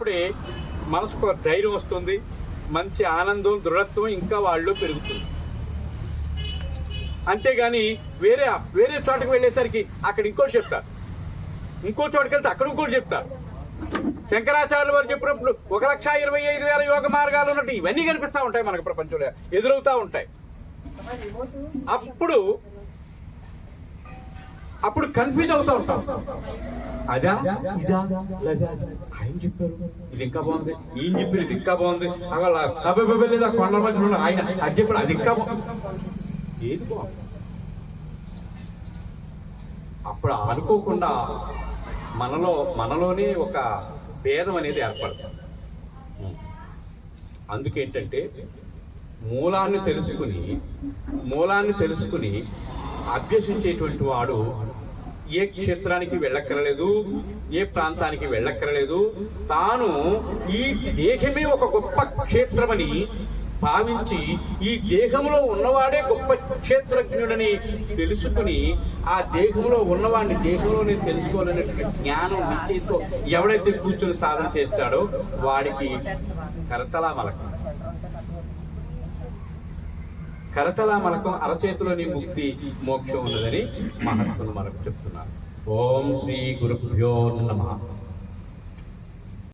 అప్పుడే మనసుకు ధైర్యం వస్తుంది మంచి ఆనందం దృఢత్వం ఇంకా వాళ్ళు పెరుగుతుంది. అంతేగాని వేరే వేరే చోటకి వెళ్ళేసరికి అక్కడ ఇంకోటి చెప్తారు ఇంకో చోటుకి వెళ్తే అక్కడ ఇంకోటి చెప్తారు శంకరాచార్యులు వారు చెప్పినప్పుడు ఒక లక్ష ఇరవై ఐదు వేల యోగ మార్గాలు ఉన్నట్టు ఇవన్నీ కనిపిస్తూ ఉంటాయి మనకు ప్రపంచంలో ఎదురవుతూ ఉంటాయి. అప్పుడు అప్పుడు కన్ఫ్యూజ్ అవుతూ ఉంటాం. అదా? ఇదా? ఆయన చెప్పారు. ఇది ఇంకా బాగుంది. ఈయన చెప్పారు ఇది ఇంకా బాగుంది. అలా లేదా కొండ మధ్యలో ఆయన అది చెప్పాడు అది ఇంకా ఏది బాగుంది అప్పుడు అనుకోకుండా మనలో మనలోనే ఒక భేదం అనేది ఏర్పడుతుంది. అందుకేంటంటే మూలాన్ని తెలుసుకుని మూలాన్ని తెలుసుకుని అభ్యసించేటువంటి వాడు ఏ క్షేత్రానికి వెళ్ళక్కరలేదు ఏ ప్రాంతానికి వెళ్ళక్కరలేదు తాను ఈ దేహమే ఒక గొప్ప క్షేత్రమని భావించి ఈ దేహంలో ఉన్నవాడే గొప్ప క్షేత్రజ్ఞుడని తెలుసుకుని ఆ దేహంలో ఉన్నవాడిని దేహంలోనే తెలుసుకోవాలనేటువంటి జ్ఞానం నిశ్చయంతో ఎవడైతే కూర్చొని సాధన చేస్తాడో వాడికి కరతలా మలక కరతల మలకం అరచేతిలోని ముక్తి మోక్షం ఉన్నదని మహాత్ములు మనకు చెప్తున్నారు. ఓం శ్రీ గురుభ్యో నమః.